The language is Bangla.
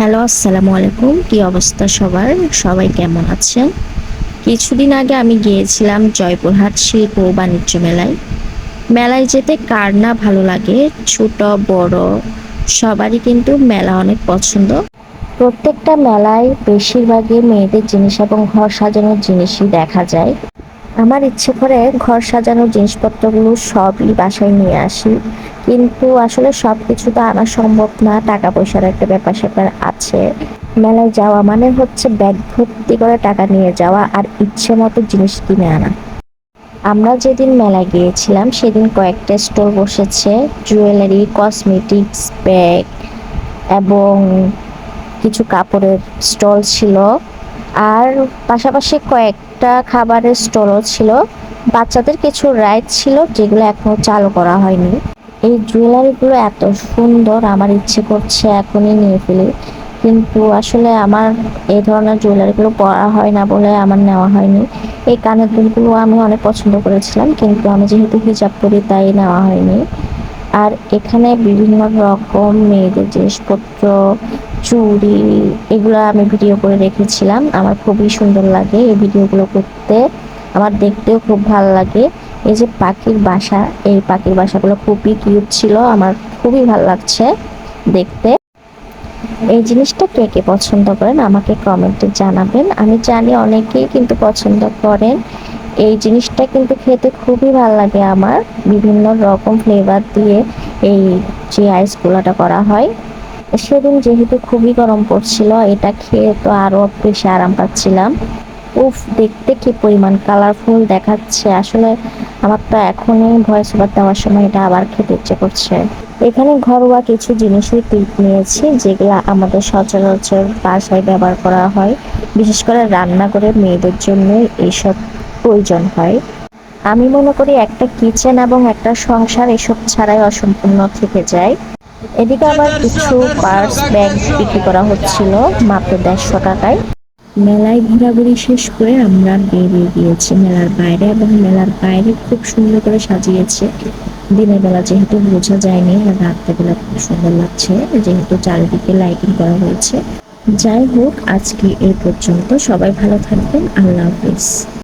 হ্যালো, আসসালামু আলাইকুম। কি অবস্থা সবার? সবাই কেমন আছেন? কিছুদিন আগে আমি গিয়েছিলাম জয়পুরহাট শিল্প ও বাণিজ্য মেলায়। মেলায় যেতে কার না ভালো লাগে, ছোট, বড়, সবারই কিন্তু মেলা অনেক পছন্দ। প্রত্যেকটা মেলায় বেশিরভাগই মেয়েদের জিনিস এবং ঘর সাজানোর জিনিসই দেখা যায়। আমার ইচ্ছে করে ঘর সাজানোর জিনিসপত্রগুলো সবই বাসায় নিয়ে আসি। কিন্তু আসলে সব কিছু তো আনা সম্ভব না টাকা পয়সার একটা ব্যাপার স্যাপার আছে। মেলায় যাওয়া মানে হচ্ছে ব্যাগ ভর্তি করে টাকা নিয়ে যাওয়া আর ইচ্ছে মতো জিনিস কিনে আনা। আমরা যেদিন মেলায় গিয়েছিলাম, সেদিন কয়েকটা স্টোর বসেছে, জুয়েলারি, কসমেটিক্স, ব্যাগ এবং কিছু কাপড়ের স্টল ছিল। আর পাশাপাশি কয়েকটা খাবারের স্টলও ছিল। বাচ্চাদের কিছু রাইড ছিল যেগুলো এখনও চালু করা হয়নি। এই জুয়েলারিগুলো এত সুন্দর, আমার ইচ্ছে করছে এখনই নিয়ে ফেলি। কিন্তু আসলে আমার এই ধরনের জুয়েলারিগুলো পরা হয় না বলে আমার নেওয়া হয়নি। এই কানের দুলগুলো আমি অনেক পছন্দ করেছিলাম, কিন্তু আমি যেহেতু হিজাব করি তাই নেওয়া হয়নি। আর এখানে বিভিন্ন রকম মেয়েদের জিনিসপত্র চুড়ি, এগুলো আমি ভিডিও করে রেখেছিলাম। আমার খুবই সুন্দর লাগে এই ভিডিওগুলো করতে। আমার দেখতেও খুব ভালো লাগে। এই যে পাখির বাসা, এই পাখির বাসাগুলো খুবই কিউট ছিল। আমার খুবই ভালো লাগছে দেখতে। এই জিনিসটা কে কে পছন্দ করেন আমাকে কমেন্টে জানাবেন। আমি জানি অনেকেই কিন্তু পছন্দ করেন। এই জিনিসটা কিন্তু খেতে খুবই ভালো লাগে আমার। বিভিন্ন রকম ফ্লেভার দিয়ে এই যে আইস করা হয়। সেদিন যেহেতু খুবই গরম পড়ছিল, এটা খেয়ে তো আরও বেশি আরাম পাচ্ছিলাম। উফ, দেখতে কি পরিমাণ কালারফুল দেখাচ্ছে। আসলে আমার তো এখনই ভয়েস ওভার দেওয়ার সময় এটা আবার খেতে ইচ্ছে করছে। এখানে ঘরোয়া কিছু জিনিসের ক্লিপ নিয়েছি, যেগুলো আমাদের সচরাচর বাসায় ব্যবহার করা হয়। বিশেষ করে রান্না করে মেয়েদের জন্য এইসব প্রয়োজন হয়। আমি মনে করি একটা কিচেন এবং একটা সংসার এসব ছাড়াই অসম্পূর্ণ থেকে যায়। এদিকে আবার কিছু পার্স ব্যাগ বিক্রি করা হচ্ছিল মাত্র দেড়শো টাকায়। মেলায় ঘোরাঘুরি শেষ করে আমরা বেরিয়ে গিয়েছি মেলার বাইরে এবং মেলার বাইরে খুব সুন্দর করে সাজিয়েছে। দিনের বেলা যেহেতু বোঝা যায়নি আর রাত্রে বেলা খুব সুন্দর লাগছে যেহেতু চারিদিকে লাইটিং করা হয়েছে। যাই হোক আজকে এই পর্যন্ত। সবাই ভালো থাকবেন। আল্লাহ হাফিজ।